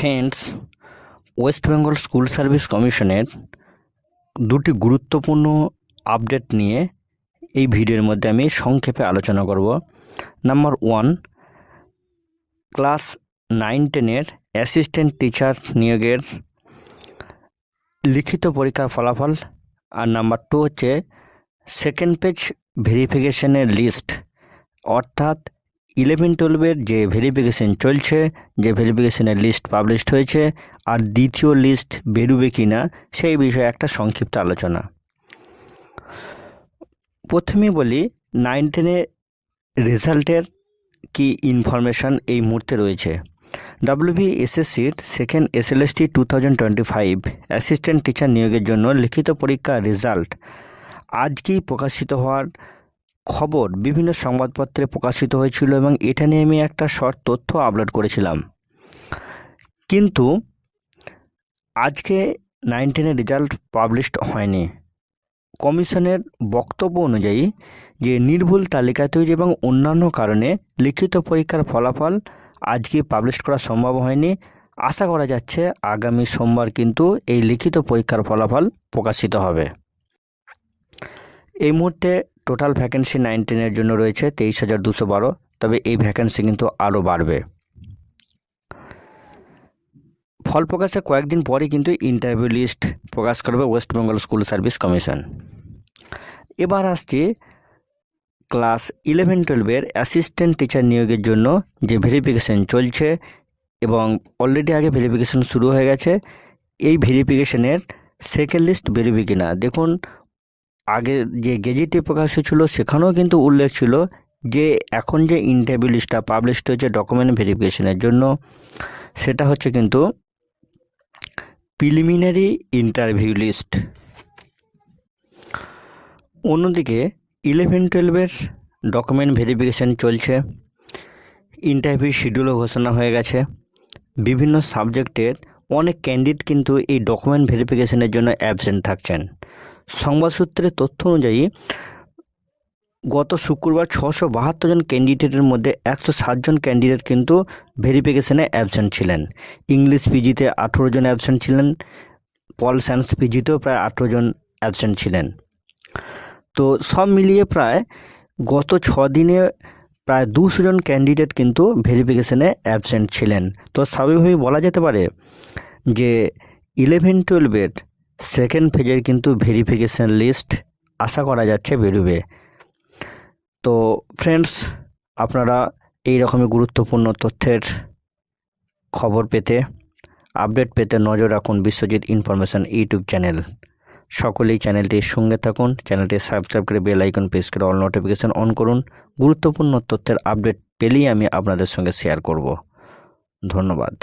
Friends West Bengal school service কমিশনের দুটি গুরুত্বপূর্ণ আপডেট নিয়ে এই ভিডিওর মধ্যে আমি সংক্ষেপে আলোচনা করব। নাম্বার ওয়ান ক্লাস নাইন টেনের অ্যাসিস্ট্যান্ট টিচার নিয়োগের লিখিত পরীক্ষার ফলাফল। আর নাম্বার টু হচ্ছে সেকেন্ড পেজ ভেরিফিকেশনের লিস্ট অর্থাৎ ইলেভেন টুয়েলভের যে ভেরিফিকেশন চলছে, যে ভেরিফিকেশনের লিস্ট পাবলিশড হয়েছে, আর দ্বিতীয় লিস্ট বেরোবে কি না, সেই বিষয়ে একটা সংক্ষিপ্ত আলোচনা। প্রথমে বলি, নাইন টেনের রেজাল্টের কি ইনফরমেশান এই মুহূর্তে রয়েছে? ডাব্লিউবি এসএসসির second SLST two thousand twenty five assistant teacher নিয়োগের জন্য লিখিত পরীক্ষার রেজাল্ট আজকেই প্রকাশিত হওয়ার খবর বিভিন্ন সংবাদপত্রে প্রকাশিত হয়েছিল এবং এটা নিয়ে আমি একটা শর্ট তথ্য আপলোড করেছিলাম। কিন্তু আজকে নাইন টেনের রেজাল্ট পাবলিশড হয়নি। কমিশনের বক্তব্য অনুযায়ী যে নির্ভুল তালিকা তৈরি এবং অন্যান্য কারণে লিখিত পরীক্ষার ফলাফল আজকে পাবলিশ করা সম্ভব হয়নি। আশা করা যাচ্ছে আগামী সোমবার কিন্তু এই লিখিত পরীক্ষার ফলাফল প্রকাশিত হবে। এই মুহূর্তে টোটাল ভ্যাকেন্সি নাইনটিনের জন্য রয়েছে তেইশ হাজার দুশো বারো, তবে এই ভ্যাকেন্সি কিন্তু আরও বাড়বে। ফল প্রকাশের কয়েকদিন পরে কিন্তু ইন্টারভিউ লিস্ট প্রকাশ করবে West Bengal school service commission এবার আসছে ক্লাস ইলেভেন টুয়েলভের অ্যাসিস্ট্যান্ট টিচার নিয়োগের জন্য যে ভেরিফিকেশন চলছে এবং অলরেডি আগে ভেরিফিকেশন শুরু হয়ে গেছে, এই ভেরিফিকেশনের সেকেন্ড লিস্ট বেরোবে কিনা? দেখুন আগে যে গেজেটে প্রকাশ হয়েছিল, সেখানেও কিন্তু উল্লেখ ছিল যে এখন যে ইন্টারভিউ লিস্টটা পাবলিশড হয়েছে ডকুমেন্ট ভেরিফিকেশনের জন্য, সেটা হচ্ছে কিন্তু প্রিলিমিনারি ইন্টারভিউ লিস্ট অন্যদিকে ইলেভেন টুয়েলভের ডকুমেন্ট ভেরিফিকেশান চলছে। ইন্টারভিউ শিডিউলও ঘোষণা হয়ে গেছে। বিভিন্ন সাবজেক্টের অনেক ক্যান্ডিডেট কিন্তু এই ডকুমেন্ট ভেরিফিকেশনের জন্য অ্যাবসেন্ট থাকছেন। সংবাদ সূত্রের তথ্য অনুযায়ী, গত শুক্রবার ছশো বাহাত্তর জন ক্যান্ডিডেটের মধ্যে একশো ষাটজন ক্যান্ডিডেট কিন্তু ভেরিফিকেশনে অ্যাবসেন্ট ছিলেন। ইংলিশ পিজিতে আঠেরো জন অ্যাবসেন্ট ছিলেন পল সায়েন্স পিজিতেও প্রায় আঠেরো জন অ্যাবসেন্ট ছিলেন। তো সব মিলিয়ে প্রায় গত ছ দিনে প্রায় দুশো জন ক্যান্ডিডেট কিন্তু ভেরিফিকেশনে অ্যাবসেন্ট ছিলেন। তো স্বাভাবিকভাবেই বলা যেতে পারে যে ইলেভেন টুয়েলভের সেকেন্ড ফেজের কিন্তু ভেরিফিকেশান লিস্ট আশা করা যাচ্ছে বেরোবে। তো ফ্রেন্ডস আপনারা এই রকমই গুরুত্বপূর্ণ তথ্যের খবর পেতে আপডেট পেতে নজর রাখুন বিশ্বজিৎ ইনফরমেশান ইউটিউব চ্যানেল সকলেই চ্যানেলটির সঙ্গে থাকুন। চ্যানেলটি সাবস্ক্রাইব করে বেল আইকন প্রেস করে অল নোটিফিকেশান অন করুন। গুরুত্বপূর্ণ তথ্যের আপডেট পেলেই আমি আপনাদের সঙ্গে শেয়ার করব। ধন্যবাদ।